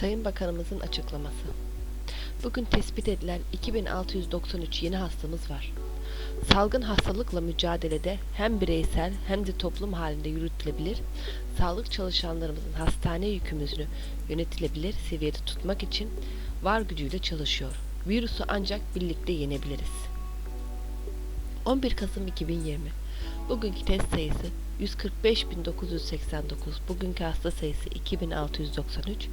Sayın Bakanımızın açıklaması. Bugün tespit edilen 2693 yeni hastamız var. Salgın hastalıkla mücadelede hem bireysel hem de toplum halinde yürütülebilir, sağlık çalışanlarımızın hastane yükümüzünü yönetilebilir seviyede tutmak için var gücüyle çalışıyor. Virüsü ancak birlikte yenebiliriz. 11 Kasım 2020 Bugünkü test sayısı 145.989, bugünkü hasta sayısı 2693,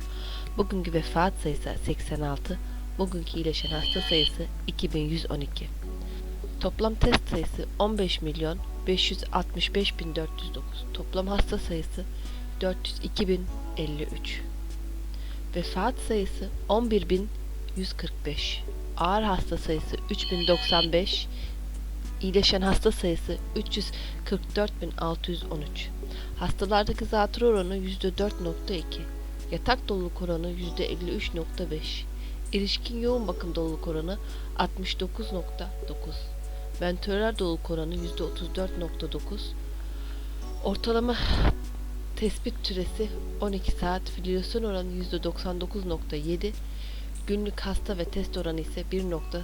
bugünkü vefat sayısı 86, bugünkü iyileşen hasta sayısı 2112. Toplam test sayısı 15 milyon 565 bin 409. Toplam hasta sayısı 402 bin 53. Vefat sayısı 11 bin 145. Ağır hasta sayısı 3095. İyileşen hasta sayısı 344.613. Hastalardaki zatürre oranı %4.2. Yatak doluluk oranı %53.5. İlişkin yoğun bakım doluluk oranı 69.9. Ventüler doluluk oranı %34.9. Ortalama tespit süresi 12 saat. Filyasyon oranı %99.7. Günlük hasta ve test oranı ise 1.84.